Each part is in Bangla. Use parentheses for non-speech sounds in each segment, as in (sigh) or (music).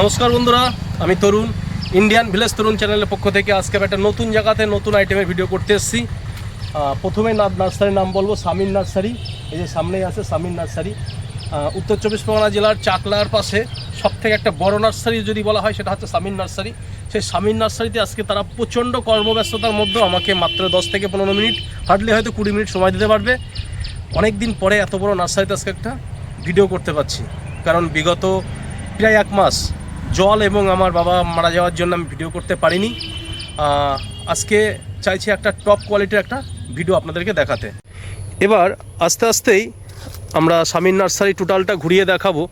নমস্কার বন্ধুরা, আমি তরুণ। ইন্ডিয়ান ভিলেজ তরুণ চ্যানেলের পক্ষ থেকে আজকে একটা নতুন জায়গাতে নতুন আইটেমের ভিডিও করতে এসেছি। প্রথমে নার্সারির নাম বলব সামিন নার্সারি। এই যে সামনেই আছে সামিন নার্সারি। উত্তর চব্বিশ পরগনা জেলার চাকলার পাশে সব থেকে একটা বড় নার্সারি যদি বলা হয়, সেটা হচ্ছে সামিন নার্সারি। সেই সামিন নার্সারিতে আজকে তারা প্রচণ্ড কর্মব্যস্ততার মধ্যে আমাকে মাত্র দশ থেকে পনেরো মিনিট হার্ডলি হয়তো কুড়ি মিনিট সময় দিতে পারবে। অনেক দিন পরে এত বড় নার্সারিতে আজকে একটা ভিডিও করতে পারছি। কারণ বিগত প্রায় এক মাস জল এবং আমার বাবা মারা যাওয়ার জন্য আমি ভিডিও করতে পারিনি। আজকে চাইছি একটা টপ কোয়ালিটির একটা ভিডিও আপনাদেরকে দেখাতে। এবার আস্তে আস্তেই আমরা স্বামীর নার্সারি টোটালটা ঘুরিয়ে দেখাবো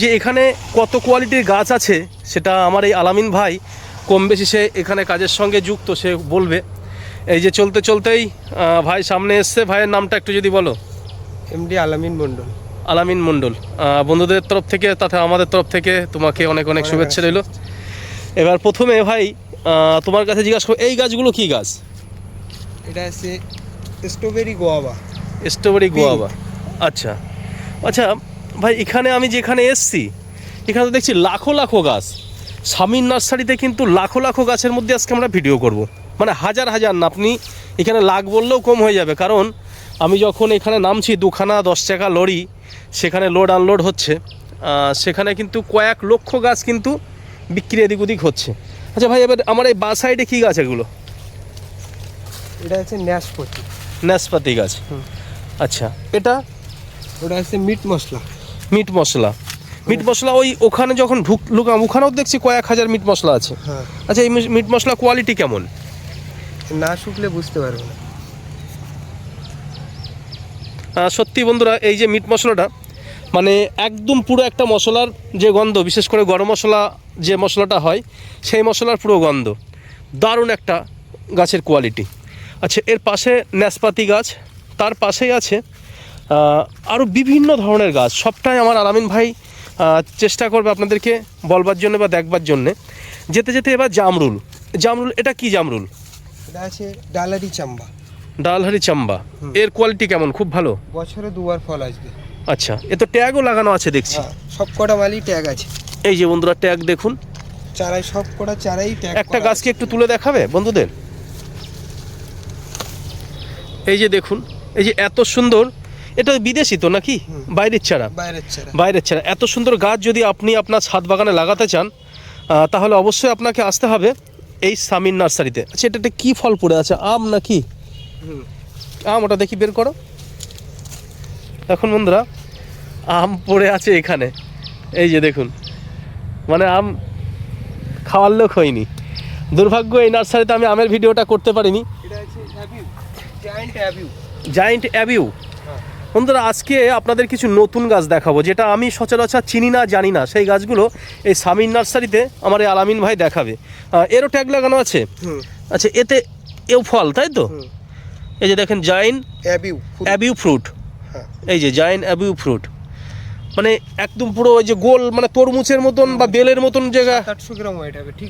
যে এখানে কত কোয়ালিটির গাছ আছে, সেটা আমার এই আলামিন ভাই কম বেশি সে এখানে কাজের সঙ্গে যুক্ত, সে বলবে। এই যে চলতে চলতেই ভাই সামনে এসছে, ভাইয়ের নামটা একটু যদি বলো। এমডি আলামিন মন্ডল আলামিন মণ্ডল। বন্ধুদের তরফ থেকে তাতে আমাদের তরফ থেকে তোমাকে অনেক অনেক শুভেচ্ছা রইল। এবার প্রথমে ভাই তোমার কাছে জিজ্ঞাসা করব এই গাছগুলো কি গাছ? এটা আছে স্ট্রবেরি গোয়াবা স্ট্রবেরি গোয়াবা আচ্ছা। আচ্ছা ভাই এখানে আমি যেখানে এসছি এখানে তো দেখছি লাখো লাখো গাছ। স্বামীর নার্সারিতে কিন্তু লাখো লাখো গাছের মধ্যে আজকে আমরা ভিডিও করব। মানে হাজার হাজার না আপনি এখানে লাখ বললেও কম হয়ে যাবে। কারণ আমি যখন এখানে নামছি দুখানা দশ টাকা লরি সেখানে লোড আনলোড হচ্ছে সেখানে কিন্তু কয়েক লক্ষ গাছ কিন্তু বিক্রি এদিক ওদিক হচ্ছে। আচ্ছা ভাই এবার আমার এই বা সাইডে কী গাছ এগুলো? এটা হচ্ছে ন্যাসপাতি। ন্যাসপাতি গাছ। আচ্ছা এটা? ওটা হচ্ছে meat masala. Meat masala. Meat masala ওই ওখানে যখন ঢুক লুকাম ওখানেও দেখছি কয়েক হাজার মিট মশলা আছে। হ্যাঁ। আচ্ছা এই মিট মশলা কোয়ালিটি কেমন? না শুকলে বুঝতে পারবে না। সত্যি বন্ধুরা, এই যে মিট মশলাটা মানে একদম পুরো একটা মশলার যে গন্ধ, বিশেষ করে গরম মশলা যে মশলাটা হয়, সেই মশলার পুরো গন্ধ। দারুণ একটা গাছের কোয়ালিটি আচ্ছা এর পাশে ন্যাসপাতি গাছ, তার পাশেই আছে আরও বিভিন্ন ধরনের গাছ। সবটাই আমার আলামিন ভাই চেষ্টা করবে আপনাদেরকে বলবার জন্য বা দেখবার জন্যে। যেতে যেতে এবার জামরুল। জামরুল, এটা কি জামরুল? এটা আছে ডালারি চাম্বা। ডালহারি চাম্বা। এর কোয়ালিটি কেমন? খুব ভালো? বছরে দুবার ফল আসবে। আচ্ছা এ তো ট্যাগও লাগানো আছে দেখছি। হ্যাঁ সব কটা মালই ট্যাগ আছে। এই যে বন্ধুরা ট্যাগ দেখুন। চারাই সব কটা চারাই ট্যাগ একটা গাছকে একটু তুলে দেখাবে বন্ধুদের? এই যে দেখুন এই যে এত সুন্দর এটা বিদেশি তো নাকি। বাইরের চারা। বাইরের চারা। বাইরের চারা। এত সুন্দর গাছ যদি আপনি আপনার ছাদ বাগানে লাগাতে চান তাহলে অবশ্যই আপনাকে আসতে হবে এই সামিন নার্সারিতে। আচ্ছা এটা কী ফল পড়ে আছে? আম নাকি? আম ওটা দেখি বের করো। এখন বন্ধুরা আম পড়ে আছে এখানে। এই যে দেখুন মানে আম খাওয়ার লোক হয়নি। দুর্ভাগ্য এই নার্সারিতে আমি আমের ভিডিওটা করতে পারিনি। জায়েন্ট অ্যাবিউ হ্যাঁ বন্ধুরা আজকে আপনাদের কিছু নতুন গাছ দেখাবো যেটা আমি সচরাচর চিনি না জানি না। সেই গাছগুলো এই সামিন নার্সারিতে আমার এই আলামিন ভাই দেখাবে। এরও ট্যাগ লাগানো আছে। আচ্ছা এতে এও ফল তাই তো? এই যে দেখেন জাইন অ্যাবিউ অ্যাবিউ ফ্রুট হ্যাঁ। এই যে জায়েন্ট অ্যাবিউ ফ্রুট মানে একদম পুরো ওই যে গোল মানে তরমুজের মতন বা বেলের মতন জায়গা।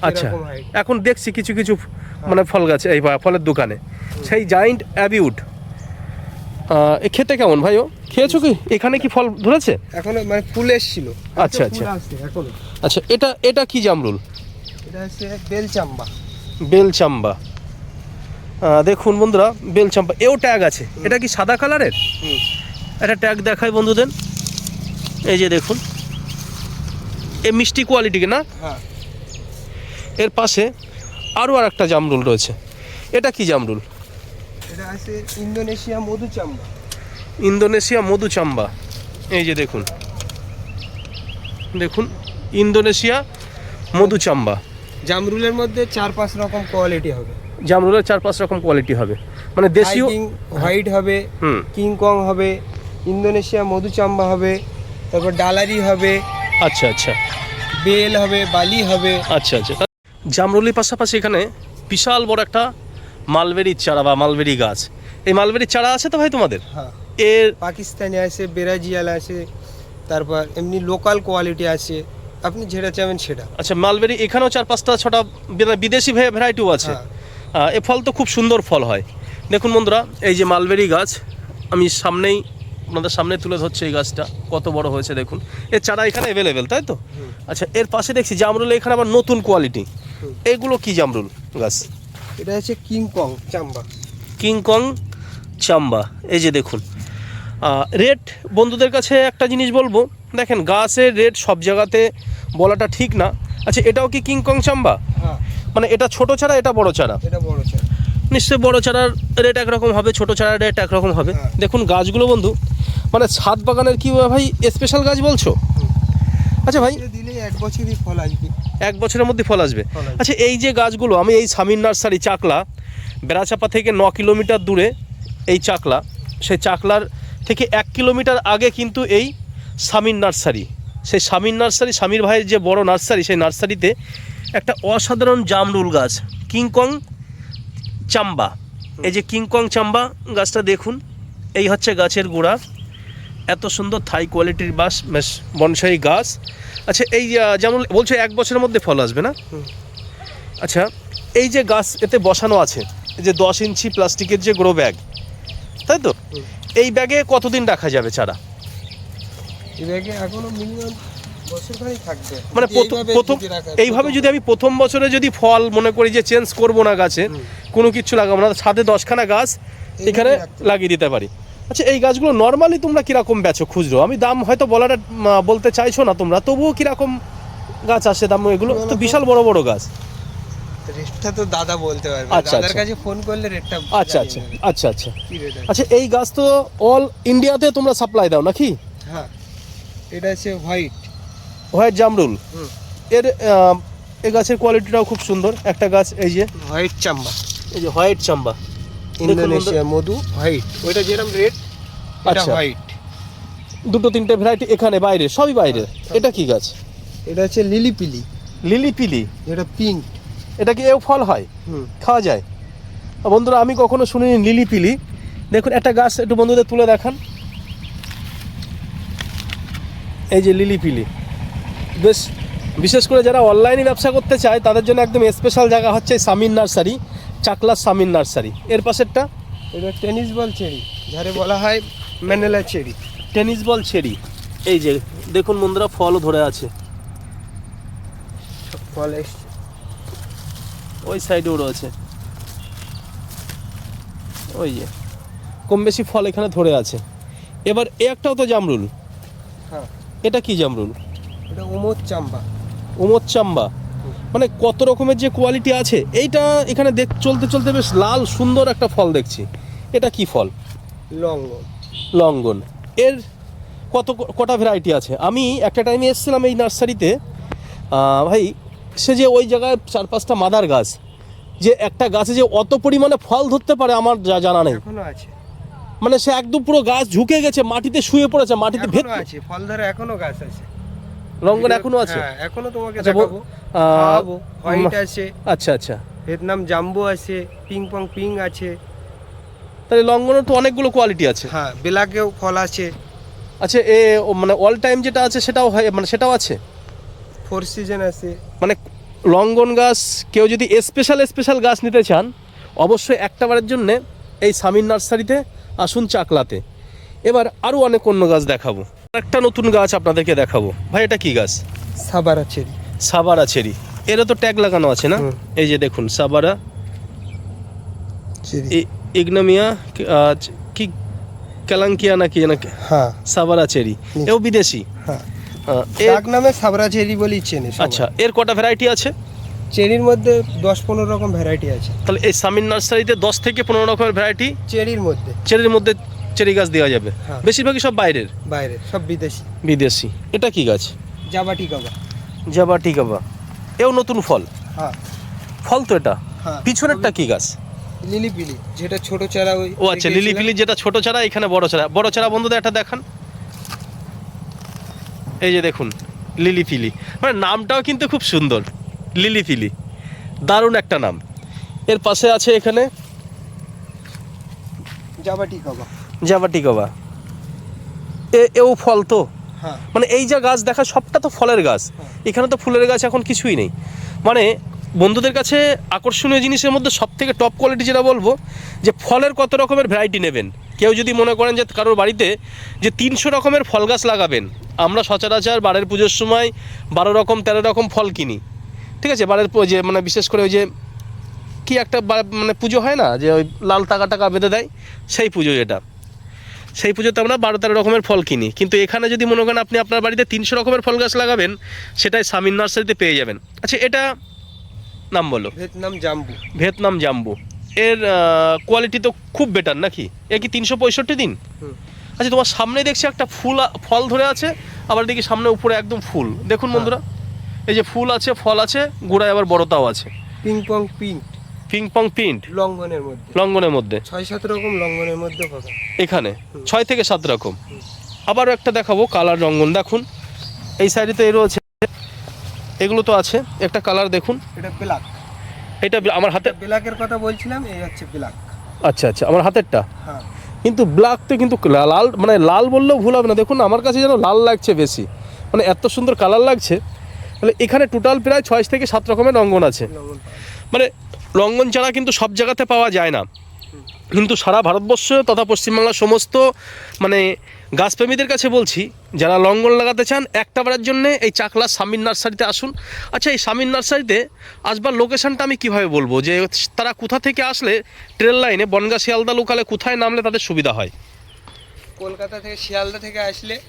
আচ্ছা। এখন দেখছি কিছু কিছু মানে ফল গাছ এই ফলের দোকানে। সেই জায়েন্ট অ্যাবিউড এ খেতে কেমন ভাই ও? খেয়েছো কি? এখানে কি ফল ধরেছে? এখনও মানে ফুল এসছিল। আচ্ছা, আচ্ছা। আচ্ছা এটা এটা কি জামরুল? এটা হচ্ছে বেল চাম্বা বেলচাম্বা। আহ, দেখুন বন্ধুরা বেলচাম্বা এও ট্যাগ আছে। এটা কি সাদা কালারের একটা ট্যাগ দেখায় বন্ধুদের। এই যে দেখুন এ মিষ্টি কোয়ালিটি না? হ্যাঁ। এর পাশে আরও আর একটা জামরুল রয়েছে। এটা কি জামরুল? এটা আছে ইন্দোনেশিয়া মধু চাম্বা। ইন্দোনেশিয়া মধু চাম্বা। এই যে দেখুন। দেখুন ইন্দোনেশিয়া মধু চাম্বা। জামরুলের মধ্যে চার পাঁচ রকম কোয়ালিটি হবে। জামরুলের চার পাঁচ রকম কোয়ালিটি হবে। মানে দেশীয় হোয়াইট হবে হুম। কিং হবে ইন্দোনেশিয়া মধুচাম্বা হবে তারপর ডালারি হবে আচ্ছা আচ্ছা। বেল হবে বালি হবে। আচ্ছা আচ্ছা। জামরুলির পাশাপাশি এখানে বিশাল বড় একটা মালবেরির চারা বা মালবেরি গাছ। এই মালবেরির চারা আছে তো ভাই তোমাদের? হ্যাঁ। এর পাকিস্তানি আছে বেরাজিয়াল আছে তারপর এমনি লোকাল কোয়ালিটি আছে। আপনি যেটা চাবেন সেটা। আচ্ছা মালবেরি এখানেও চার পাঁচটা ছটা বিদে- বিদেশি ভ্যারাইটিও আছে। হ্যাঁ। এ ফল তো খুব সুন্দর ফল হয়। দেখুন বন্ধুরা এই যে মালবেরি গাছ আমি সামনেই আপনাদের সামনে তুলে ধরছে এই গাছটা কত বড় হয়েছে দেখুন। এর চারা এখানে অ্যাভেলেবেল তাই তো? আচ্ছা এর পাশে দেখছি জামরুল এখানে আবার নতুন কোয়ালিটি। এগুলো কি জামরুল গাছ? এটা হচ্ছে কিং কং চাম্বা। কিংকং চাম্বা। এই যে দেখুন রেট বন্ধুদের কাছে একটা জিনিস বলব দেখেন গাছের রেট সব জায়গাতে বলাটা ঠিক না। আচ্ছা এটাও কি কিংকং চাম্বা? হ্যাঁ। মানে এটা ছোট চারা এটা বড় চারা এটা বড় চারা নিশ্চয়ই বড় চারার রেট একরকম হবে ছোট চারার রেট একরকম হবে। হ্যাঁ। দেখুন গাছগুলো বন্ধু মানে ছাদ বাগানের কি ভাই স্পেশাল গাছ বলছো? আচ্ছা ভাই। এক বছরই ফল আসবে। এক বছরের মধ্যে ফল আসবে। আচ্ছা এই যে গাছগুলো আমি এই সামির নার্সারি চাকলা বেড়াচাপা থেকে ন কিলোমিটার দূরে এই চাকলা সেই চাকলার থেকে এক কিলোমিটার আগে কিন্তু এই সামির নার্সারি। সেই সামির নার্সারি স্বামীর ভাইয়ের যে বড় নার্সারি সেই নার্সারিতে একটা অসাধারণ জামরুল গাছ কিংকং চাম্বা। এই যে কিংকং চাম্বা গাছটা দেখুন এই হচ্ছে গাছের গোড়া। এত সুন্দর থাই কোয়ালিটির বাস বনসাই গাছ। আচ্ছা এই যেমন বলছো এক বছরের মধ্যে ফল আসবে না? আচ্ছা এই যে গাছ এতে বসানো আছে এই যে দশ ইঞ্চি প্লাস্টিকের যে গ্রো ব্যাগ তাই তো? এই ব্যাগে কতদিন রাখা যাবে চারা? এই ব্যাগে এখনও মিনিমাম মানে প্রথম এইভাবে প্রথম যদি আমি প্রথম বছরে যদি ফল মনে করি যে চেঞ্জ করব না গাছে কোনো কিছু লাগাবো না সাথে দশখানা গাছ এখানে লাগিয়ে দিতে পারি। আচ্ছা এই গাছগুলো নর্মালি তোমরা কীরকম বেচো খুচরো? আমি দাম হয়তো বলাটা বলতে চাইছো না তোমরা তবুও কীরকম গাছ আসে? দাম এগুলো তো বিশাল বড় বড় গাছ। রেটটা তো দাদা বলতে পারবে। আচ্ছা, দাদার আচ্ছা। কাছে ফোন করলে রেটটা আচ্ছা আচ্ছা আচ্ছা আচ্ছা। আছে? আচ্ছা এই গাছ তো অল ইন্ডিয়াতে তোমরা সাপ্লাই দাও নাকি? হ্যাঁ। এটা হচ্ছে হোয়াইট হোয়াইট জামরুল। হুম। এর এই গাছের কোয়ালিটিটাও খুব সুন্দর। একটা গাছ এই যে হোয়াইট চাম্বা। এই যে হোয়াইট চাম্বা। ইন্দোনেশিয়া মধু হোয়াইট। ওইটা যেরকম রেড এটা আচ্ছা। হোয়াইট। দুটো তিনটে ভ্যারাইটি এখানে বাইরে সবই বাইরে। হ্যাঁ, এটা কি গাছ? এটা হচ্ছে লিলি পিলি লিলি পিলি এটা পিঙ্ক। এটা কি এও ফল হয়? হুম। খাওয়া যায়। বন্ধুরা আমি কখনো শুনিনি লিলি পিলি দেখুন একটা গাছ একটু বন্ধুদের তুলে দেখান। এই যে লিলি পিলি বেশ বিশেষ করে যারা অনলাইনে ব্যবসা করতে চায় তাদের জন্য একদম স্পেশাল জায়গা হচ্ছে সামিন নার্সারি চাকলা সামিন নার্সারি এর পাশেরটা? এটা টেনিস বল চেরি যারে বলা হয় ম্যানেলা চেরি টেনিস বল ছেড়ি এই যে দেখুন বন্ধুরা ফলও ধরে আছে। ফল ওই সাইডেও রয়েছে। ওই যে কম বেশি ফল এখানে ধরে আছে। এবার এ একটাও তো জামরুল। হ্যাঁ। এটা কি জামরুল? এটা ওমদ চাম্বা। উমদ চাম্বা। মানে কত রকমের যে কোয়ালিটি আছে এইটা এখানে দেখ চলতে চলতে বেশ লাল সুন্দর একটা ফল দেখছি। এটা কি ফল? লঙ্গ লঙ্গন। এর কত কটা ভ্যারাইটি আছে? আমি একটা টাইমে এসেছিলাম এই নার্সারিতে। ভাই সে যে ওই জায়গায় চার পাঁচটা মাদার গাছ যে একটা গাছে যে অত পরিমাণে ফল ধরতে পারে আমার যা জানা নেই। আছে। মানে সে একদম পুরো গাছ ঝুঁকে গেছে মাটিতে শুয়ে পড়েছে মাটিতে ভেদ এখনও আছে ফল ধরে এখনও গাছ আছে। লঙ্গন এখনও আছে? হ্যাঁ এখনও তোমাকে আচ্ছা, দেখাবো। খাওয়াবো। হোয়াইট আছে। আচ্ছা আচ্ছা। ভিয়েতনাম জাম্বো আছে পিং পং পিং আছে। তাহলে লঙ্গনের তো অনেকগুলো কোয়ালিটি আছে। হ্যাঁ বেলাকেও ফল আছে। আচ্ছা এ মানে অল টাইম যেটা আছে সেটাও হয় মানে সেটাও আছে? ফোর সিজন আছে। মানে লঙ্গন গাছ কেউ যদি স্পেশাল স্পেশাল গাছ নিতে চান অবশ্যই একটা বারের জন্যে এই সামির নার্সারিতে আসুন চাকলাতে। এবার আরও অনেক অন্য গাছ দেখাবো। একটা নতুন গাছ আপনাদেরকে দেখাবো। ভাই এটা কি গাছ? সাবারা চেরি। সাবারা চেরি। এরও তো ট্যাগ লাগানো আছে না? এই যে দেখুন সাবারা ইগনামিয়া কি কালাঙ্কিয়া নাকি নাকি হ্যাঁ। সাবারা চেরি। এও বিদেশি? হ্যাঁ। এর- ডাক নামে সাবরা চেরি বলেই চেনে আচ্ছা এর কটা ভ্যারাইটি আছে? চেরির মধ্যে দশ পনেরো রকম ভ্যারাইটি আছে। তাহলে এই সামিন নার্সারিতে দশ থেকে পনেরো রকমের ভ্যারাইটি চেরির মধ্যে। চেরির মধ্যে চেরি গাছ দেওয়া যাবে। হ্যাঁ। বেশিরভাগই সব বাইরের। বাইরে সব বিদেশি। বিদেশি। এটা কি গাছ? জাবাটি কাবা। জাবা টিকাবা এও নতুন ফল। হ্যাঁ। ফল তো এটা। হ্যাঁ। পিছনেরটা কি গাছ? লিলি পিলি যেটা ছোট চারা ওই ও আচ্ছা লিলি ফিলি যেটা ছোট চারা এখানে বড় চারা। বড় চারা বন্ধুদের একটা দেখান। এই যে দেখুন লিলি ফিলি মানে নামটাও কিন্তু খুব সুন্দর লিলি ফিলি দারুণ একটা নাম। এর পাশে আছে এখানে জাবাটি কাবা এ এও ফল তো? হ্যাঁ। মানে এই যা গাছ দেখা সবটা তো ফলের গাছ। হ্যাঁ। এখানে তো ফুলের গাছ এখন কিছুই নেই। মানে বন্ধুদের কাছে আকর্ষণীয় জিনিসের মধ্যে সব থেকে টপ কোয়ালিটি যেটা বলব যে ফলের কত রকমের ভ্যারাইটি নেবেন। কেউ যদি মনে করেন যে কারোর বাড়িতে যে তিনশো রকমের ফল গাছ লাগাবেন আমরা সচরাচর বারের পুজোর সময় বারো রকম তেরো রকম ফল কিনি। ঠিক আছে? বারের যে মানে বিশেষ করে ওই যে কি একটা মানে পুজো হয় না? যে ওই লাল টাকা টাকা বেঁধে দেয় সেই পুজো এটা সেই পুজোতে আমরা বারো তেরো রকমের ফল কিনি। কিন্তু এখানে যদি মনে করেন আপনি আপনার বাড়িতে তিনশো রকমের ফল গাছ লাগাবেন সেটাই সামিন নার্সারিতে পেয়ে যাবেন। আচ্ছা এটা নাম বলো। ভিয়েতনাম জাম্বু। ভিয়েতনাম জাম্বু। এর কোয়ালিটি তো খুব বেটার নাকি? এ কি তিনশো পঁয়ষট্টি দিন। আচ্ছা তোমার সামনে দেখছি একটা ফুল ফল ধরে আছে আবার দেখি সামনে উপরে একদম ফুল। দেখুন বন্ধুরা এই যে ফুল আছে ফল আছে গোড়ায় আবার বড়তাও আছে। Ping pong pink ping pong print লঙ্ঘনের মধ্যে। লঙ্ঘনের মধ্যে। ছয় সাত রকম লঙ্ঘনের মধ্যে পাবেন। এখানে? ছয় থেকে সাত রকম। আবারও একটা দেখাবো কালার রঙ্গন দেখুন। এই সাইডে তো এ রয়েছে। এগুলো তো আছে। একটা কালার দেখুন। এটা ব্ল্যাক এটা আমার হাতে ব্ল্যাকের কথা বলছিলাম এই হচ্ছে ব্ল্যাক আচ্ছা আচ্ছা আমার হাতেরটা? হ্যাঁ। কিন্তু ব্ল্যাক তো কিন্তু লাল মানে লাল বললেও ভুল হবে না। দেখুন আমার কাছে যেন লাল লাগছে বেশি। মানে এত সুন্দর কালার লাগছে। তাহলে এখানে টোটাল প্রায় ছয় থেকে সাত রকমের রঙ্গন আছে। মানে রঙ্গন ছাড়া কিন্তু সব জায়গাতে পাওয়া যায় না। কিন্তু সারা ভারতবর্ষ তথা পশ্চিমবাংলার সমস্ত মানে গাছপ্রেমীদের কাছে বলছি যারা লঙ্গন লাগাতে চান একটা বারের জন্য এই চাকলা সামিন নার্সারিতে আসুন। আচ্ছা এই সামিন নার্সারিতে আসবার লোকেশানটা আমি কীভাবে বলব? যে তারা কোথা থেকে আসলে ট্রেন লাইনে বনগা শিয়ালদা লোকালে কোথায় নামলে তাদের সুবিধা হয়? কলকাতা থেকে শিয়ালদা থেকে আসলে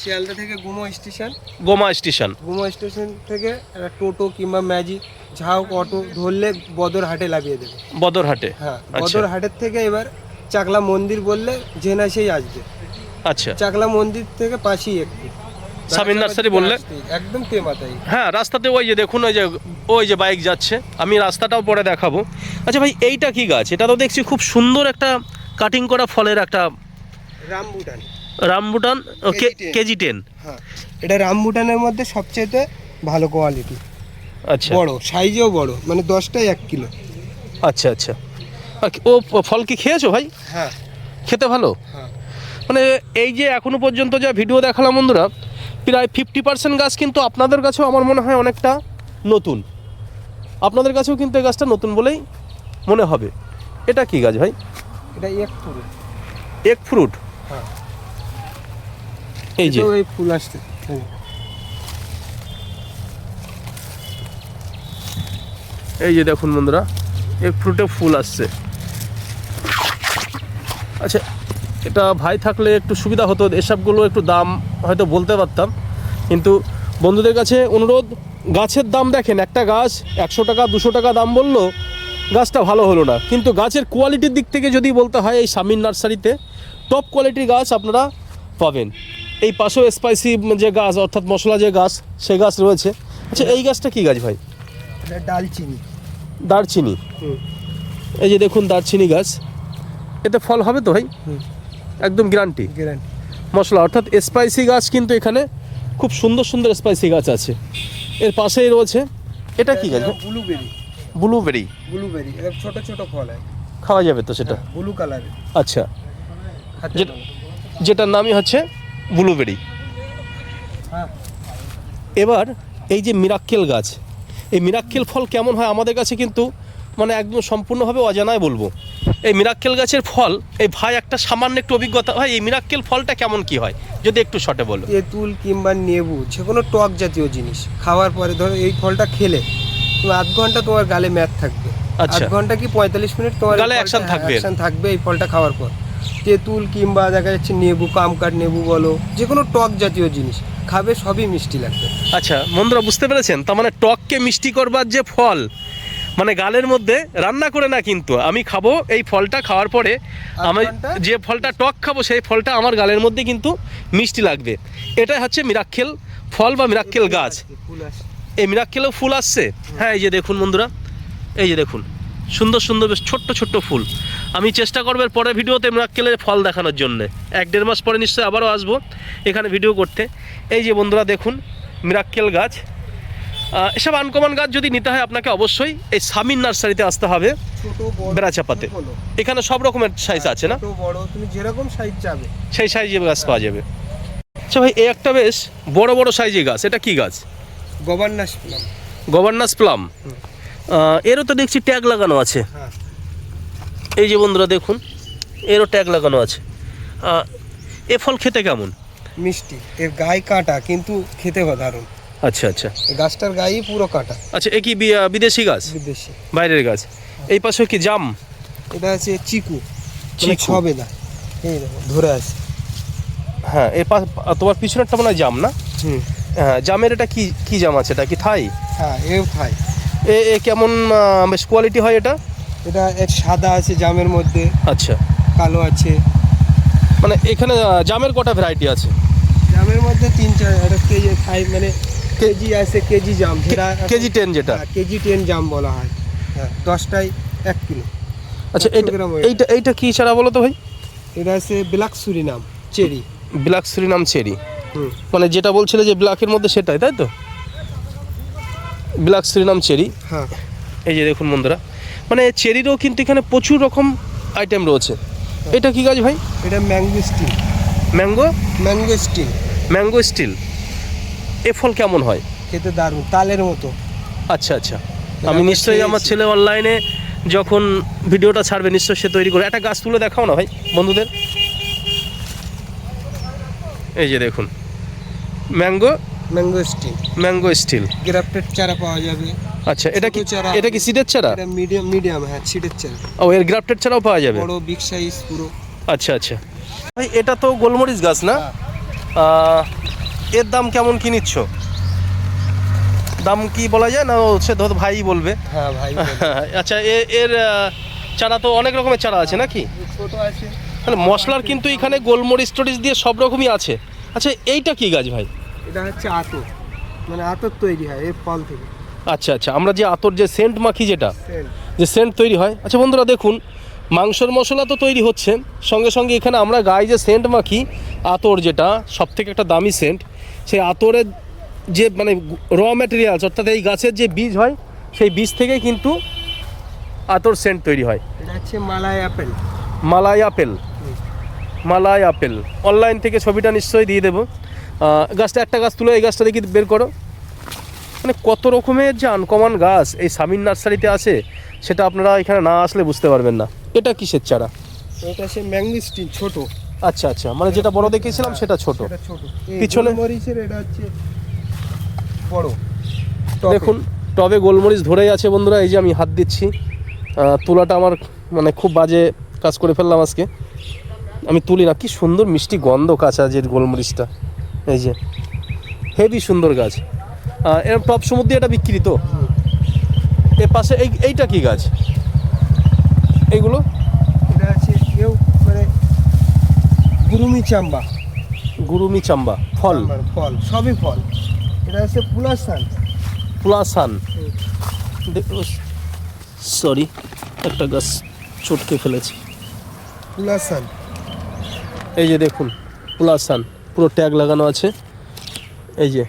শিয়ালদা থেকে Gomoh station. Gomoh station. Gomoh station থেকে একটা টোটো কিংবা ম্যাজিক ঝাউক অটো ধরলে বদরহাটে লাগিয়ে দেবে। বদরহাটে হ্যাঁ আচ্ছা। বদরহাটের থেকে এবার চাকলা মন্দির বললে জেনা সেই আসবে। আচ্ছা। চাকলা মন্দির থেকে পাশেই একটু। সামিন নার্সারি বললে? একদম তেমাতাই হ্যাঁ রাস্তাতে ওই যে দেখুন ওই যে ওই যে বাইক যাচ্ছে। আমি রাস্তাটাও পরে দেখাবো। আচ্ছা ভাই এইটা কি গাছ? এটা তো দেখছি খুব সুন্দর একটা কাটিং করা ফলের একটা rambutan. Rambutan KG10 KG ten. হ্যাঁ এটা রামবুটানের মধ্যে সবচেয়ে ভালো কোয়ালিটি আচ্ছা। বড় সাইজেও বড় মানে দশটাই এক কিলো। আচ্ছা আচ্ছা। ও ফল কি খেয়েছো ভাই? হ্যাঁ। খেতে ভালো? হ্যাঁ। মানে এই যে এখনও পর্যন্ত যা ভিডিও দেখালাম বন্ধুরা প্রায় ফিফটি পার্সেন্ট গাছ কিন্তু আপনাদের কাছেও আমার মনে হয় অনেকটা নতুন। আপনাদের কাছেও কিন্তু এই গাছটা নতুন বলেই মনে হবে। এটা কি গাছ ভাই? এটা এক পুরো এক ফ্রুট? হ্যাঁ। এই যে। ফুল আসছে। এই যে দেখুন বন্ধুরা এক ফ্রুটে ফুল আসছে। আচ্ছা এটা ভাই থাকলে একটু সুবিধা হতো, এসবগুলো একটু দাম হয়তো বলতে পারতাম। কিন্তু বন্ধুদের কাছে অনুরোধ, গাছের দাম দেখেন, একটা গাছ একশো টাকা, দুশো টাকা দাম বলল, গাছটা ভালো হলো না। কিন্তু গাছের কোয়ালিটির দিক থেকে যদি বলতে হয় এই সামিন নার্সারিতে টপ কোয়ালিটির গাছ আপনারা পাবেন। এই পাশেও স্পাইসি যে গাছ, অর্থাৎ মশলা যে গাছ, সে গাছ রয়েছে। আচ্ছা এই গাছটা কি গাছ ভাই? ডালচিনি। দারচিনি। এই যে দেখুন দারচিনি গাছ। এতে ফল হবে তো ভাই? একদম গ্যারান্টি গ্যারান্টি মশলা অর্থাৎ স্পাইসি গাছ কিন্তু এখানে খুব সুন্দর সুন্দর স্পাইসি গাছ আছে। এর পাশেই রয়েছে। এটা কি গাছ? ব্লুবেরি ব্লুবেরি ব্লুবেরি এটা ছোট ছোট ফল হয়। খাওয়া যাবে তো সেটা? ব্লু কালারের আচ্ছা। যেটা- যেটার নামই হচ্ছে ব্লুবেরি হ্যাঁ। এবার এই যে মিরাক্কেল গাছ এই মিরাক্কেল ফল কেমন হয় আমাদের কাছে কিন্তু মানে একদম সম্পূর্ণভাবে অজানায় বলব। এই মিরাক্কেল গাছের ফল এই ভাই একটা সামান্য একটু অভিজ্ঞতা হয় এই মিরাক্কেল ফলটা কেমন কি হয়? যদি একটু শর্টে বলো। তেঁতুল কিংবা নেবু যে কোনো টক জাতীয় জিনিস খাওয়ার পরে ধরো এই ফলটা খেলে তুমি আধ ঘণ্টা তোমার গালে ম্যাথ থাকবে। আচ্ছা। আধ ঘণ্টা কি পঁয়তাল্লিশ মিনিট তোমার গালে action থাকবে। অ্যাকশন থাকবে এই ফলটা খাওয়ার পর? তেঁতুল কিংবা দেখা যাচ্ছে নেবু কামকাট নেবু বলো যে কোনো টক জাতীয় জিনিস খাবে সবই মিষ্টি লাগবে। আচ্ছা বন্ধুরা বুঝতে পেরেছেন? তার মানে টককে মিষ্টি করবার যে ফল মানে গালের মধ্যে রান্না করে না কিন্তু আমি খাব এই ফলটা খাওয়ার পরে আমি যে ফলটা টক খাব সেই ফলটা আমার গালের মধ্যে কিন্তু মিষ্টি লাগবে। এটাই হচ্ছে মিরাক্কেল ফল বা মিরাক্কেল গাছ। এই মিরাক্কেলেও ফুল আসছে? হ্যাঁ এই যে দেখুন বন্ধুরা এই যে দেখুন সুন্দর সুন্দর বেশ ছোট্ট ছোট্ট ফুল। আমি চেষ্টা করব পরের ভিডিওতে মিরাক্কেলের ফল দেখানোর জন্যে। এক দেড় মাস পরে নিশ্চয়ই আবারও আসব এখানে ভিডিও করতে। এই যে বন্ধুরা দেখুন মিরাক্কেল গাছ। এসব আনকমন গাছ যদি নিতে হয় আপনাকে অবশ্যই এই সামিন নার্সারিতে আসতে হবে বেড়াচাপাতে। এখানে সব রকমের সাইজ আছে না? বড় তুমি যেরকম সাইজ চাবে। সেই সাইজে গাছ পাওয়া যাবে। আচ্ছা ভাই এই একটা বেশ বড় বড় সাইজে গাছ। এটা কি গাছ? গভর্নাস প্লাম গভর্নাস প্লাম এরও তো দেখছি ট্যাগ লাগানো আছে। হ্যাঁ। এই যে বন্ধুরা দেখুন এরও ট্যাগ লাগানো আছে। এ ফল খেতে কেমন? মিষ্টি। এর গায়ে কাটা কিন্তু খেতে দারুণ। আচ্ছা আচ্ছা। গাছটার গায়ে পুরো কাটা। আচ্ছা এ কি বিদেশি গাছ? বিদেশি। বাইরের গাছ। এই পাশে কি জাম? এটা আছে চিকু। চিকু। হবে না। এই দেখো ধরে আছে। হ্যাঁ এ পাশ তোমার পিছনেরটা মনে হয় জাম না? হুম। হ্যাঁ জামের এটা কি কি জাম আছে? এটা কি থাই? হ্যাঁ এও থাই। এ এ কেমন বেশ কোয়ালিটি হয় এটা? এটা এর সাদা আছে জামের মধ্যে। আচ্ছা। কালো আছে। মানে এখানে জামের কটা ভ্যারাইটি আছে? জামের মধ্যে তিন চার একটা কেজি ফাইভ মানে কেজি আছে কেজি জাম যেটা কেজি টেন যেটা? হ্যাঁ, কেজি টেন জাম বলা হয়। হ্যাঁ দশটায় এক কিলো। আচ্ছা এইটা এইটা কী ছাড়া বলো তো ভাই? এটা আছে ব্ল্যাক সুরি নাম চেরি। ব্ল্যাক নাম চেরি। মানে যেটা বলছিলে যে ব্ল্যাকের মধ্যে সেটাই তাই তো? ব্ল্যাক নাম চেরি। হ্যাঁ। এই যে দেখুন বন্ধুরা মানে চেরিরও কিন্তু এখানে প্রচুর রকম আইটেম রয়েছে। এটা কি গাছ ভাই? এটা mangosteen. Mango? Mangosteen. Mangosteen. এ ফল কেমন হয়? খেতে দারুণ তালের মতো। আচ্ছা আচ্ছা। আমি নিশ্চয়ই আমার ছেলে অনলাইনে যখন ভিডিওটা ছাড়বে নিশ্চয়ই সে তৈরি করে একটা গাছ তুলে দেখাও না ভাই বন্ধুদের। এই যে দেখুন mango mangosteen mangosteen grafted চারা পাওয়া যাবে। আচ্ছা এটা কি চারা। এটা কি সিডের চারা? এটা মিডিয়াম মিডিয়াম হ্যাঁ ছিটের চারা। ও এর গ্রাফটেড চারাও পাওয়া যাবে? বড় বিগ সাইজ পুরো। আচ্ছা আচ্ছা। ভাই এটা তো গোলমরিচ গাছ না? এর দাম কেমন কি নিচ্ছ? দাম কি বলা যায় না সে ধর ভাই বলবে? হ্যাঁ ভাই (laughs) আচ্ছা এর চারা তো অনেক রকমের চারা আছে নাকি? ছোট আছে। তাহলে মশলার কিন্তু এখানে গোলমরিচ টরিচ দিয়ে সব রকমই আছে। আচ্ছা এইটা কি গাছ ভাই? এটা হচ্ছে আতর। মানে আতর তৈরি হয় এই ফল থেকে। আচ্ছা আচ্ছা আমরা যে আতর যে সেন্ট মাখি যেটা যে সেন্ট তৈরি হয়। আচ্ছা বন্ধুরা দেখুন মাংসের মশলা তো তৈরি হচ্ছে। সঙ্গে সঙ্গে এখানে আমরা গায়ে যে সেন্ট মাখি আতর যেটা সব থেকে একটা দামি সেন্ট সেই আতরের যে মানে র ম্যাটেরিয়ালস অর্থাৎ এই গাছের যে বীজ হয় সেই বীজ থেকেই কিন্তু আতর সেন্ট তৈরি হয়। এটা হচ্ছে Malay apple. Malay apple. Malay apple. Online থেকে ছবিটা নিশ্চয়ই দিয়ে দেবো। গাছটা একটা গাছ তুলে এই গাছটা দেখি বের করো। মানে কত রকমের যে আনকমন গাছ এই সামিন নার্সারিতে আছে সেটা আপনারা এখানে না আসলে বুঝতে পারবেন না। এটা কিসের চারা? এটা হচ্ছে ম্যাঙ্গো ছোট। আচ্ছা আচ্ছা মানে যেটা বড় দেখিয়েছিলাম সেটা ছোট। পিছনে- মরিচের এটা হচ্ছে বড়। দেখুন টবে গোলমরিচ ধরেই আছে বন্ধুরা এই যে আমি হাত দিচ্ছি। তোলাটা আমার মানে খুব বাজে কাজ করে ফেললাম আজকে। আমি তুলি না কি সুন্দর মিষ্টি গন্ধ কাঁচা যে গোলমরিচটা। এই যে হেভি সুন্দর গাছ। এরকম টপ সমুদ্রে এটা বিক্রি তো। এর পাশে এই এইটা কি গাছ? এইগুলো? এটা আছে কেউ মানে গুরুমি চাম্বা। গুরুমি চাম্বা ফল। ফল সবই ফল। এটা হচ্ছে পুলাসান প্লাসান সরি একটা গাছ চটকে ফেলেছি। পুলাসান এই যে দেখুন প্লাসান পুরো ট্যাগ লাগানো আছে। এই যে।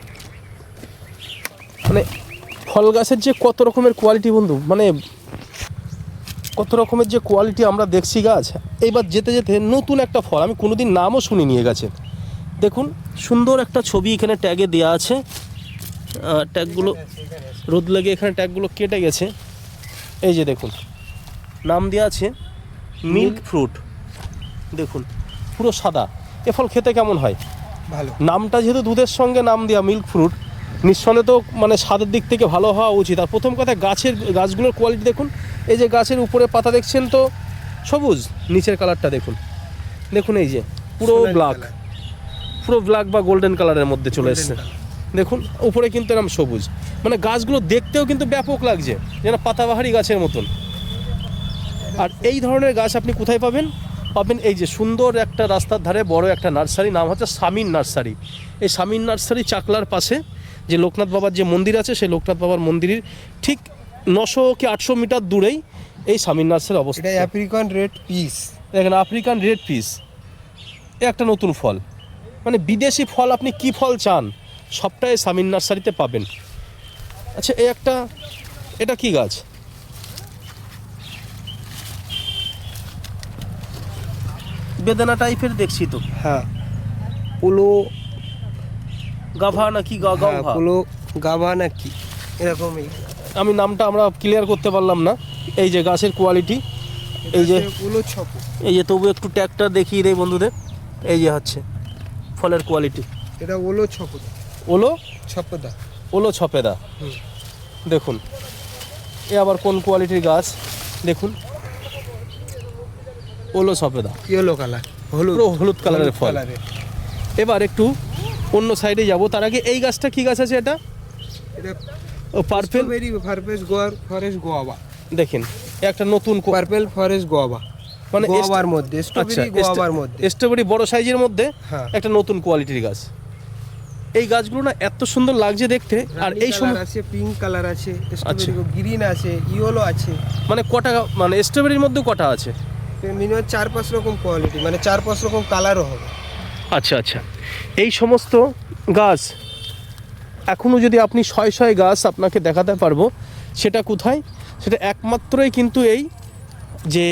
মানে ফল গাছের যে কত রকমের কোয়ালিটি বন্ধু মানে কত রকমের যে কোয়ালিটি আমরা দেখছি গাছ, এইবার যেতে যেতে নতুন একটা ফল, আমি কোনোদিন নামও শুনি নিয়ে গেছে দেখুন, সুন্দর একটা ছবি এখানে ট্যাগে দেওয়া আছে। ট্যাগগুলো রোদ লেগে এখানে ট্যাগগুলো কেটে গেছে। এই যে দেখুন, নাম দেওয়া আছে, মিল্ক ফ্রুট। দেখুন, পুরো সাদা। এ ফল খেতে কেমন হয়? ভালো। নামটা যেহেতু দুধের সঙ্গে নাম দেওয়া মিল্ক ফ্রুট নিঃসন্দেহে তো মানে স্বাদের দিক থেকে ভালো হওয়া উচিত। আর প্রথম কথা গাছের গাছগুলোর কোয়ালিটি দেখুন। এই যে গাছের উপরে পাতা দেখছেন তো সবুজ নিচের কালারটা দেখুন। দেখুন এই যে পুরো ব্ল্যাক পুরো ব্ল্যাক বা গোল্ডেন কালারের মধ্যে চলে এসছে। দেখুন উপরে কিন্তু এরকম সবুজ। মানে গাছগুলো দেখতেও কিন্তু ব্যাপক লাগছে যেন পাতাবাহারি গাছের মতন। আর এই ধরনের গাছ আপনি কোথায় পাবেন? পাবেন এই যে সুন্দর একটা রাস্তার ধারে বড় একটা নার্সারি নাম হচ্ছে সামিন নার্সারি। এই সামিন নার্সারি চাকলার পাশে যে লোকনাথ বাবার যে মন্দির আছে সেই লোকনাথ বাবার মন্দিরের ঠিক নশো কি আটশো মিটার দূরেই এই সামিন নার্সারি অবস্থা। অ্যাপ্রিকন রেড পিস দেখেন আফ্রিকান রেড পিস এ একটা নতুন ফল। মানে বিদেশি ফল আপনি কি ফল চান সবটাই সামিন নার্সারিতে পাবেন। আচ্ছা এই একটা এটা কি গাছ? বেদানা টাইপের দেখছি তো। হ্যাঁ পোলো গাভা নাকি গা- হ্যাঁ, গাভা পোলো গাভা নাকি এরকমই। আমি নামটা আমরা ক্লিয়ার করতে পারলাম না। এই যে গাছের কোয়ালিটি এই যে ওলো ছপো। এই যে তবু একটু ট্যাগটা দেখিয়ে দেয় বন্ধুদের। এই যে হচ্ছে ফলের কোয়ালিটি এটা ওলো ছপোদা ওলো? ছপোদা। ওলো ছপেদা। দেখুন এ আবার কোন কোয়ালিটির গাছ? দেখুন। ওলো সফেদা ইয়েলো কালার হলুদ। হলুদ কালারের ফল। এবার একটু অন্য সাইডে যাব। তার আগে এই গাছটা কি গাছ আছে এটা? পার্পেল ফারফেস গোয়ার ফরেস্ট গোয়াবা দেখেন একটা নতুন পার্পেল ফরেস্ট গোয়াবা মানে গোয়াবার মধ্যে আচ্ছা স্ট্রবেরি গোয়াবার মধ্যে। স্ট্রবেরি বড় সাইজের মধ্যে হ্যাঁ। একটা নতুন কোয়ালিটির গাছ। এই গাছগুলো না এত সুন্দর লাগছে দেখতে। আর এই সময় আছে পিঙ্ক কালার আছে আচ্ছা। স্ট্রবেরি গ্রিন আছে ইয়েলো আছে। মানে কটা মানে স্ট্রবেরির মধ্যে কটা আছে? মিনিমাম চার পাঁচ রকম কোয়ালিটি মানে চার পাঁচ রকম কালারও হবে। আচ্ছা আচ্ছা। এই সমস্ত গাছ এখনও যদি আপনি শয় শয় গাছ আপনাকে দেখাতে পারব সেটা কোথায়? সেটা একমাত্রই কিন্তু এই যে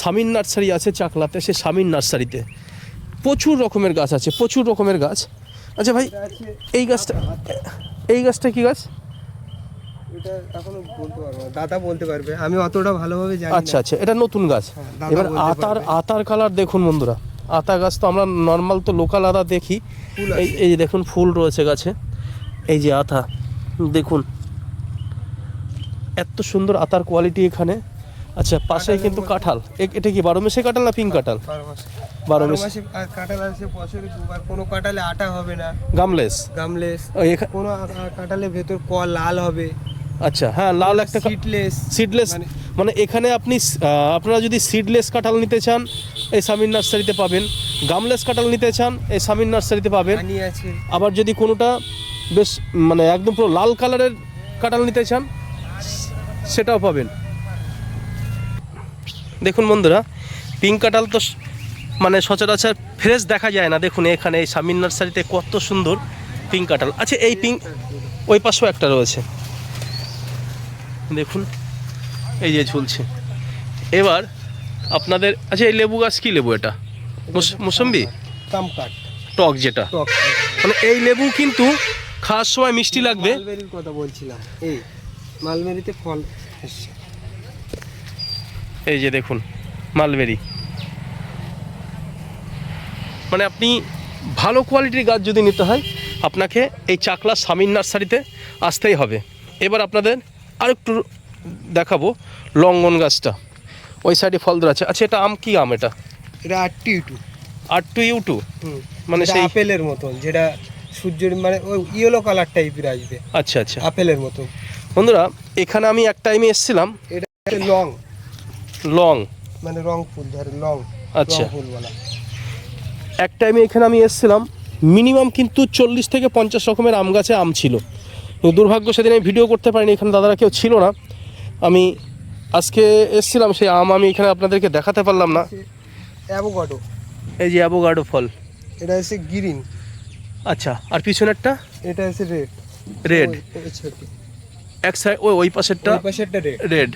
সামিন নার্সারি আছে চাকলাতে সে সামিন নার্সারিতে। প্রচুর রকমের গাছ আছে প্রচুর রকমের গাছ। আচ্ছা ভাই এই গাছটা এই গাছটা কি গাছ? এটা এখনও বলতে পারব না। দাদা বলতে পারবে। আমি অতটা ভালোভাবে জানি আচ্ছা আচ্ছা এটা নতুন গাজ হ্যাঁ, দাদা এবার বলতে আতার আতার কালার দেখুন বন্ধুরা। আতা গাছ তো আমরা নর্মাল তো লোকাল আদা দেখি। ফুল এই আছে। এই যে দেখুন ফুল রয়েছে গাছে। এই যে আতা দেখুন। এত সুন্দর আতার কোয়ালিটি এখানে। আচ্ছা পাশে কাঁঠালের কিন্তু মধ্যে- কাঁঠাল। এ- এটা কি বারো মাসে কাঁঠাল না পিঙ্ক কাঁঠাল? বারো মাসে বারো বারো মাসে মাসে আর কাঁঠাল আছে বছরে দুবার। কোনো কাঁঠালে আটা হবে না। গামলেস গামলেস ও, এখা- কোনো আ- আ- কাঁঠালের ভেতর ক লাল হবে। আচ্ছা হ্যাঁ লাল একটা সিডলেস মানে- মানে এখানে আপনি আপনারা যদি সিডলেস কাঁঠাল নিতে চান এই সামিন নার্সারিতে পাবেন। গামলেস কাঁঠাল নিতে চান এই সামিন নার্সারিতে পাবেন। আবার যদি কোনোটা বেশ মানে একদম পুরো লাল কালারের কাঁঠাল নিতে চান সেটাও পাবেন। দেখুন বন্ধুরা পিঙ্ক কাঁঠাল তো মানে সচরাচর ফ্রেশ দেখা যায় না। দেখুন এখানে এই সামিন নার্সারিতে কত সুন্দর পিঙ্ক কাঁঠাল। আচ্ছা এই পিঙ্ক ওই পাশেও একটা রয়েছে। দেখুন এই যে ঝুলছে। এবার আপনাদের আচ্ছা এই লেবু গাছ কি লেবু এটা? মুস- মুসম্বি? টক যেটা। টক। মানে এই লেবু কিন্তু খাওয়ার সময় মিষ্টি লাগবে। মালবেরির কথা বলছিলাম। এই মালবেরিতে ফল এই যে দেখুন মালবেরি। মানে আপনি ভালো কোয়ালিটির গাছ যদি নিতে হয় আপনাকে এই চাকলা স্বামীর নার্সারিতে আসতেই হবে। এবার আপনাদের আরেকটু দেখাবো লঙ্গন গাছটা। ওই সাইডে ফল ধরে আছে। আচ্ছা এটা আম কি আম এটা? এটা আর টু ইউ টু হুম। মানে সেই আপেলের মতন যেটা সূর্যের মানে ওই ইয়েলো কালার টাইপের আসবে। আচ্ছা আচ্ছা। আপেলের মতন বন্ধুরা এখানে আমি এক টাইমে এসেছিলাম। এটা লং। লং। মানে রং ফুল ধরে লং। আচ্ছা। ফুল বলা। এক টাইমে এখানে আমি এসেছিলাম। মিনিমাম কিন্তু চল্লিশ থেকে পঞ্চাশ রকমের আম গাছে আম ছিল। তো দুর্ভাগ্য সেদিন আমি ভিডিও করতে পারিনি এখানে দাদারা কেউ ছিল না। আমি আজকে এসেছিলাম সেই আম আমি এখানে আপনাদেরকে দেখাতে পারলাম না। অ্যাভোকাডো এই যে অ্যাভোগাডো ফল। এটা হচ্ছে গ্রিন আচ্ছা আর পিছনেরটা? এটা হচ্ছে রেড রেড এক সাইড ওই ওই পাশেরটা? ওই পাশেরটা রেড রেড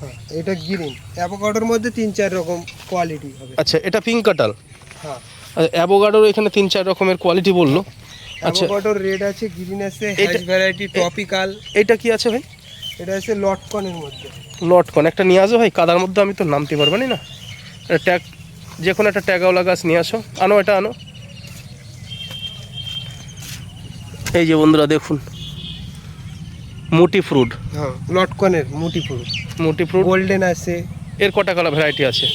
হ্যাঁ এটা গ্রিন অ্যাভোকাডোর মধ্যে তিন চার রকম কোয়ালিটি হবে। আচ্ছা এটা পিঙ্ক কাটাল হ্যাঁ। অ্যাভোগাডোর এখানে তিন চার রকমের কোয়ালিটি বলল। আচ্ছা। রেড আছে গ্রিন আছে হ্যাশ ভ্যারাইটি টপিক্যাল এটা কি আছে ভাই? এটা আছে লটকনের মধ্যে। লটকন একটা নিয়ে আসো ভাই কাদার মধ্যে আমি তো নামতে পারব না। এটা ট্যাগ যে কোনো একটা ট্যাগাওয়ালা গাছ নিয়ে আসো। আনো এটা আনো। এই যে বন্ধুরা দেখুন। মুটি ফ্রুট হ্যাঁ লটকনের মুটি ফুল মুটি ফ্রুট গোল্ডেন আছে। এর কটা কালার ভ্যারাইটি আছে?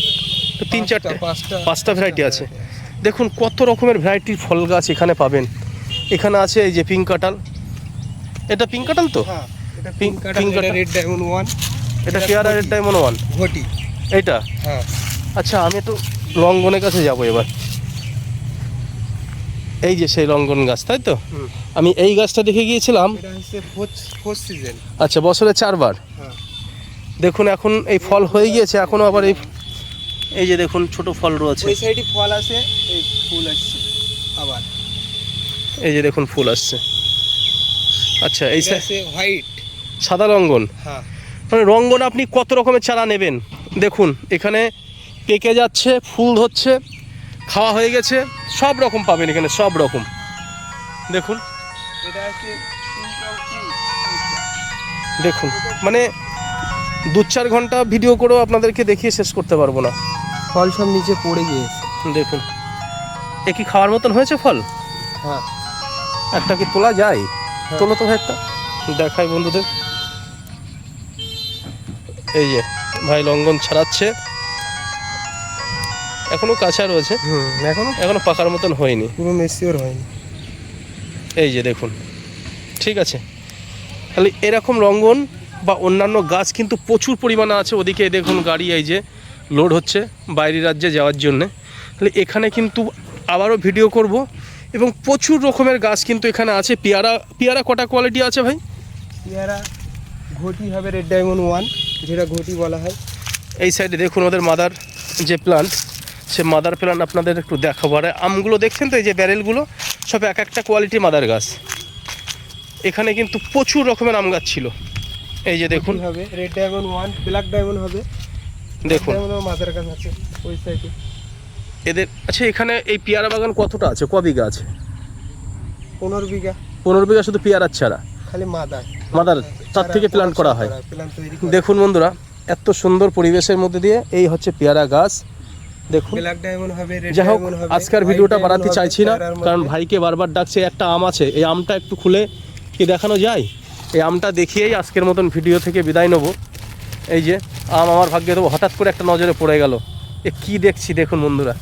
তো তিন চারটে। পাঁচটা। পাঁচটা ভ্যারাইটি আছে। দেখুন কত রকমের ভ্যারাইটির ফল গাছ এখানে পাবেন। এখানে আছে এই যে পিঙ্ক কাঁঠাল। এটা পিঙ্ক কাঁঠাল তো? হ্যাঁ এটা পিঙ্ক এটা রেড ডায়মন্ড ওয়ান এটা পেয়ারা রেড ডায়মন্ড ওয়ান ঘটি। এইটা? হ্যাঁ। আচ্ছা আমি একটু লঙ্গনের কাছে যাব এবার। এই যে সেই লঙ্গন গাছ তাই তো। আমি এই গাছটা দেখে গিয়েছিলাম। আচ্ছা বছরে চারবার? হ্যাঁ। দেখুন এখন এই ফল হয়ে গিয়েছে এখনও আবার এই এই যে দেখুন ছোট ফল রয়েছে। ওই সাইডে ফল আছে এই ফুল আসছে আবার। এই যে দেখুন ফুল আসছে। আচ্ছা এই হোয়াইট সাদা রঙ্গন। হ্যাঁ। মানে রঙ্গন আপনি কত রকমের চারা নেবেন? দেখুন এখানে পেকে যাচ্ছে ফুল ধরছে খাওয়া হয়ে গেছে সব রকম পাবেন এখানে সব রকম। দেখুন. দেখুন মানে দু চার ঘণ্টা ভিডিও করেও আপনাদেরকে দেখিয়ে শেষ করতে পারব না। ফল সব নিচে পড়ে গিয়েছে। দেখুন। এ কি খাওয়ার মতন হয়েছে ফল? হ্যাঁ। একটা কি তোলা যায়? হ্যাঁ। তোলো তো ভাই একটা। দেখাই বন্ধুদের। এই যে ভাই লঙ্ঘন ছাড়াচ্ছে। এখনও কাঁচা রয়েছে। এখনও? এখনও পাকার মতন হয়নি। পুরো মেসিওর হয়নি। এই যে দেখুন ঠিক আছে। তাহলে এরকম রঙ্গন বা অন্যান্য গাছ কিন্তু প্রচুর পরিমাণে আছে ওদিকে। দেখুন গাড়ি এই যে লোড হচ্ছে বাইরের রাজ্যে যাওয়ার জন্যে। তাহলে এখানে কিন্তু আবারও ভিডিও করব। এবং প্রচুর রকমের গাছ কিন্তু এখানে আছে। পেয়ারা পেয়ারা কটা কোয়ালিটি আছে ভাই? পেয়ারা ঘটি হবে রেড ডায়মন্ড ওয়ান যেটা ঘটি বলা হয়। এই সাইডে দেখুন ওদের মাদার যে প্লান্ট সে মাদার প্লান্ট আপনাদের একটু দেখাবো। আর আমগুলো দেখছেন তো এই যে ব্যারেলগুলো সব এক একটা কোয়ালিটি মাদার গাছ। এখানে কিন্তু প্রচুর রকমের আম গাছ ছিল। এই যে দেখুন। হবে red diamond one black diamond হবে। দেখুন। মাথার কাছে আছে ওই সাইডে এদের আচ্ছা এখানে এই পেয়ারা বাগান কতটা আছে? ক বিঘা আছে? পনেরো বিঘা। পনেরো বিঘা শুধু পেয়ারার চারা খালি মাদার। মাদার তার থেকে প্ল্যান্ট করা হয়। প্ল্যান দেখুন বন্ধুরা এত সুন্দর পরিবেশের মধ্যে দিয়ে এই হচ্ছে পেয়ারা গাছ। দেখুন। যাই হোক আজকের ভিডিওটা বাড়াতে চাইছি না কারণ ভাইকে বারবার ডাকছে একটা আম আছে এই আমটা একটু খুলে কি দেখানো যায়? এই আমটা দেখিয়েই আজকের মতন ভিডিও থেকে বিদায় নেব। এই যে আম আমার ভাগ্যে দেবো হঠাৎ করে একটা নজরে পড়ে গেল। এ কি দেখছি দেখুন বন্ধুরা।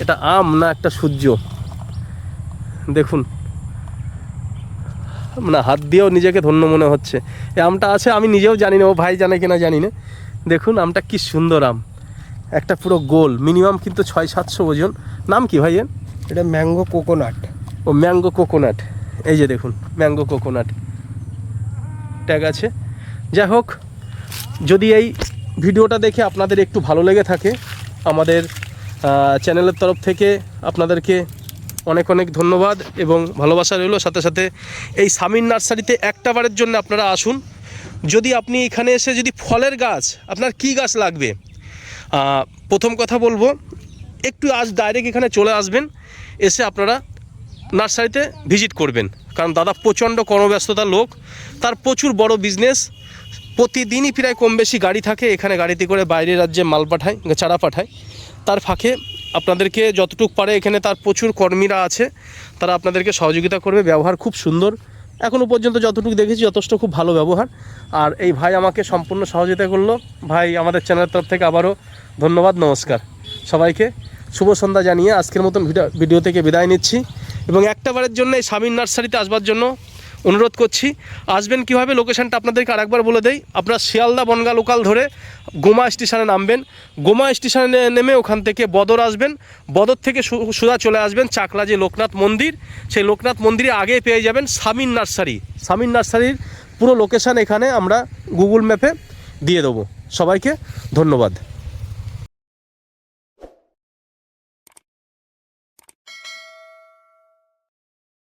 এটা আম না একটা সূর্য? দেখুন। না হাত দিয়েও নিজেকে ধন্য মনে হচ্ছে। এই আমটা আছে আমি নিজেও জানি না ও ভাই জানে কিনা জানি না। দেখুন আমটা কি সুন্দর আম। একটা পুরো গোল মিনিমাম কিন্তু ছয় সাতশো ওজন। নাম কি ভাই এর? এটা ম্যাঙ্গো কোকোনাট। ও ম্যাঙ্গো কোকোনাট। এই যে দেখুন ম্যাঙ্গো কোকোনাট। ট্যাগ আছে। যাই হোক যদি এই ভিডিওটা দেখে আপনাদের একটু ভালো লেগে থাকে আমাদের চ্যানেলের তরফ থেকে আপনাদেরকে অনেক অনেক ধন্যবাদ এবং ভালোবাসা রইল। সাথে সাথে এই সামিন নার্সারিতে একটা বারের জন্য আপনারা আসুন। যদি আপনি এখানে এসে যদি ফলের গাছ, আপনার কি গাছ লাগবে? প্রথম কথা বলব, একটু আজ ডাইরেক্ট এখানে চলে আসবেন, এসে আপনারা নার্সারিতে ভিজিট করবেন। কারণ দাদা প্রচণ্ড কর্মব্যস্ততার লোক, তার প্রচুর বড় বিজনেস প্রতিদিনই প্রায় কম বেশি গাড়ি থাকে, এখানে গাড়িতে করে বাইরের রাজ্যে মাল পাঠায় চারা পাঠায়। তার ফাঁকে আপনাদেরকে যতটুক পারে এখানে তার প্রচুর কর্মীরা আছে, তারা আপনাদেরকে সহযোগিতা করবে। ব্যবহার খুব সুন্দর। এখনও পর্যন্ত যতটুকু দেখেছি, যথেষ্ট খুব ভালো ব্যবহার। আর এই ভাই আমাকে সম্পূর্ণ সহযোগিতা করল। ভাই, আমাদের চ্যানেলের তরফ থেকে আবারও ধন্যবাদ, নমস্কার। সবাইকে শুভ সন্ধ্যা জানিয়ে আজকের মতন ভিডিও থেকে বিদায় নিচ্ছি। এবং একটা বারের জন্য এই স্বামীর নার্সারিতে আসবার জন্য অনুরোধ করছি, আসবেন কীভাবে? লোকেশানটা আপনাদেরকে আরেকবার বলে দেই। আপনারা শিয়ালদা বনগা লোকাল ধরে গোমা স্টেশনে নামবেন। গোমা স্টেশনে নেমে ওখান থেকে বদর আসবেন। বদর থেকে সু- সোজা চলে আসবেন চাকলা যে লোকনাথ মন্দির। সেই লোকনাথ মন্দিরে আগে পেয়ে যাবেন সামিন নার্সারি। সামিন নার্সারির পুরো লোকেশান এখানে আমরা গুগল ম্যাপে দিয়ে দেবো। সবাইকে ধন্যবাদ।